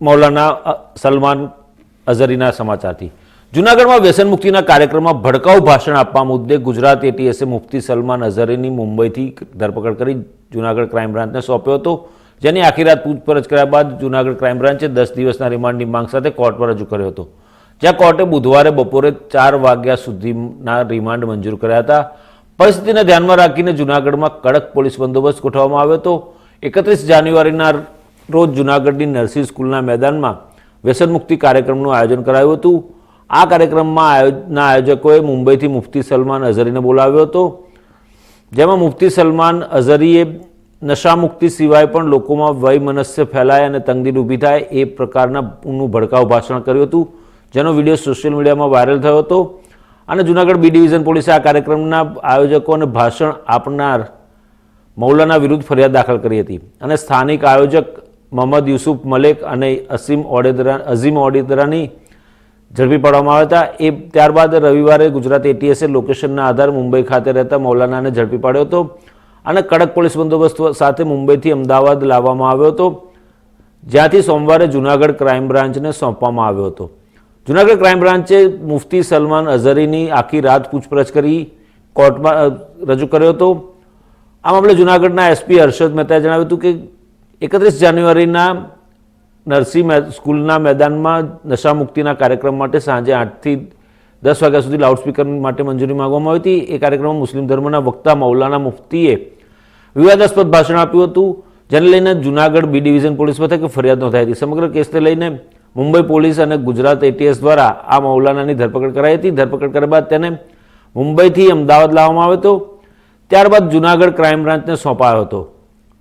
મૌલાના સલમાન અઝરીના સમાચારથી. જૂનાગઢમાં વ્યસન મુક્તિના કાર્યક્રમમાં ભડકાઉ ભાષણ આપવા મુદ્દે ગુજરાત એટીએસે મુફ્તી સલમાન અઝરીની મુંબઈથી ધરપકડ કરી જૂનાગઢ ક્રાઇમ બ્રાન્ચને સોંપ્યો હતો, જેની આખી રાત પૂછપરછ કર્યા બાદ જૂનાગઢ ક્રાઇમ બ્રાન્ચે દસ દિવસના રિમાન્ડની માંગ સાથે કોર્ટમાં રજૂ કર્યો હતો. જ્યાં કોર્ટે બુધવારે બપોરે ચાર વાગ્યા સુધીના રિમાન્ડ મંજૂર કર્યા હતા. પરિસ્થિતિને ધ્યાનમાં રાખીને જૂનાગઢમાં કડક પોલીસ બંદોબસ્ત ગોઠવવામાં આવ્યો હતો. એકત્રીસ જાન્યુઆરીના રોજ જૂનાગઢની નર્સિંગ સ્કૂલના મેદાનમાં વ્યસન મુક્તિ કાર્યક્રમનું આયોજન કરાયું હતું. આ કાર્યક્રમમાં આયોજના આયોજકોએ મુંબઈથી મુફ્તી સલમાન અઝરીને બોલાવ્યો હતો. જેમાં મુફ્તી સલમાન અઝરીએ નશામુક્તિ સિવાય પણ લોકોમાં વયમનસ્ય ફેલાય અને તંગદીલ ઊભી થાય એ પ્રકારના નું ભડકાઉ ભાષણ કર્યું હતું, જેનો વીડિયો સોશિયલ મીડિયામાં વાયરલ થયો હતો. અને જૂનાગઢ બી ડિવિઝન પોલીસે આ કાર્યક્રમના આયોજકો અને ભાષણ આપનાર મૌલાના વિરુદ્ધ ફરિયાદ દાખલ કરી હતી. અને સ્થાનિક આયોજક મોહમ્મદ યુસુફ મલેક અને અસીમ ઓડેદરા અઝીમ ઓડેદરાની ઝડપી પાડવામાં આવ્યા હતા. એ ત્યારબાદ રવિવારે ગુજરાત એટીએસે લોકેશનના આધારે મુંબઈ ખાતે રહેતા મૌલાનાને ઝડપી પાડ્યો હતો અને કડક પોલીસ બંદોબસ્ત સાથે મુંબઈથી અમદાવાદ લાવવામાં આવ્યો હતો. જ્યાંથી સોમવારે જૂનાગઢ ક્રાઇમ બ્રાન્ચને સોંપવામાં આવ્યો હતો. જૂનાગઢ ક્રાઇમ બ્રાન્ચે મુફ્તી સલમાન અઝહરીની આખી રાત પૂછપરછ કરી, કોર્ટમાં રજૂ કર્યો હતો. આ મામલે જૂનાગઢના એસપી હર્ષદ મહેતાએ જણાવ્યું હતું કે એકત્રીસ જાન્યુઆરીના નરસિંહ સ્કૂલના મેદાનમાં નશામુક્તિના કાર્યક્રમ માટે સાંજે આઠથી દસ વાગ્યા સુધી લાઉડસ્પીકર માટે મંજૂરી માંગવામાં આવી હતી. એ કાર્યક્રમમાં મુસ્લિમ ધર્મના વક્તા મૌલાના મુફ્તીએ વિવાદાસ્પદ ભાષણ આપ્યું હતું, જેને લઈને જૂનાગઢ બી ડિવિઝન પોલીસ મથકે ફરિયાદ નોંધાઈ હતી. સમગ્ર કેસને લઈને મુંબઈ પોલીસ અને ગુજરાત એટીએસ દ્વારા આ મૌલાનાની ધરપકડ કરાઈ હતી. ધરપકડ કર્યા બાદ તેને મુંબઈથી અમદાવાદ લાવવામાં આવ્યો હતો. ત્યારબાદ જૂનાગઢ ક્રાઇમ બ્રાન્ચને સોંપાયો હતો.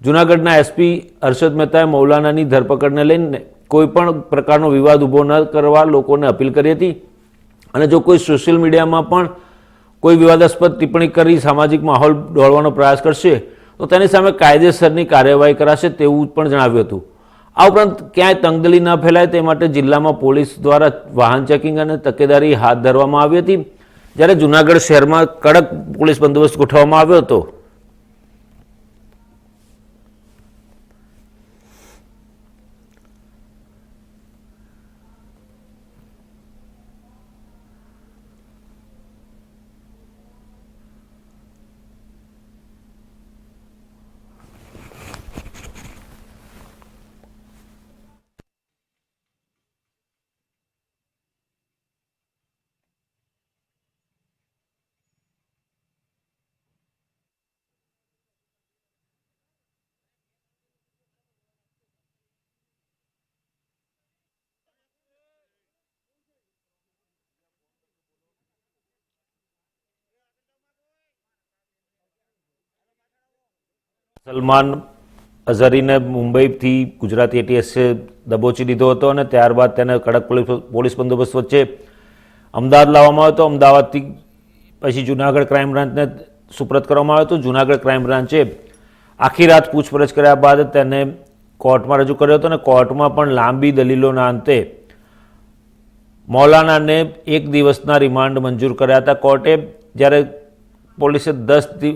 જૂનાગઢના એસપી હર્ષદ મહેતાએ મૌલાનાની ધરપકડને લઈને કોઈપણ પ્રકારનો વિવાદ ઊભો ન કરવા લોકોને અપીલ કરી હતી. અને જો કોઈ સોશિયલ મીડિયામાં પણ કોઈ વિવાદાસ્પદ ટિપ્પણી કરી સામાજિક માહોલ દોડવાનો પ્રયાસ કરશે, તો તેની સામે કાયદેસરની કાર્યવાહી કરાશે તેવું પણ જણાવ્યું હતું. આ ઉપરાંત ક્યાંય તંગદલી ન ફેલાય તે માટે જિલ્લામાં પોલીસ દ્વારા વાહન ચેકિંગ અને તકેદારી હાથ ધરવામાં આવી હતી. જ્યારે જૂનાગઢ શહેરમાં કડક પોલીસ બંદોબસ્ત ગોઠવવામાં આવ્યો હતો સલમાન અઝહરીને મુંબઈથી ગુજરાત એટીએસે દબોચી લીધો હતો અને ત્યારબાદ તેને કડક પોલીસ બંદોબસ્ત વચ્ચે અમદાવાદ લાવવામાં આવ્યો હતો. અમદાવાદથી પછી જૂનાગઢ ક્રાઇમ બ્રાન્ચને સુપ્રત કરવામાં આવ્યો હતો. જૂનાગઢ ક્રાઇમ બ્રાન્ચે આખી રાત પૂછપરછ કર્યા બાદ તેને કોર્ટમાં રજૂ કર્યો હતો અને કોર્ટમાં પણ લાંબી દલીલોના અંતે મૌલાનાને એક દિવસના રિમાન્ડ મંજૂર કર્યા હતા. કોર્ટે જ્યારે પોલીસે દસ દિવ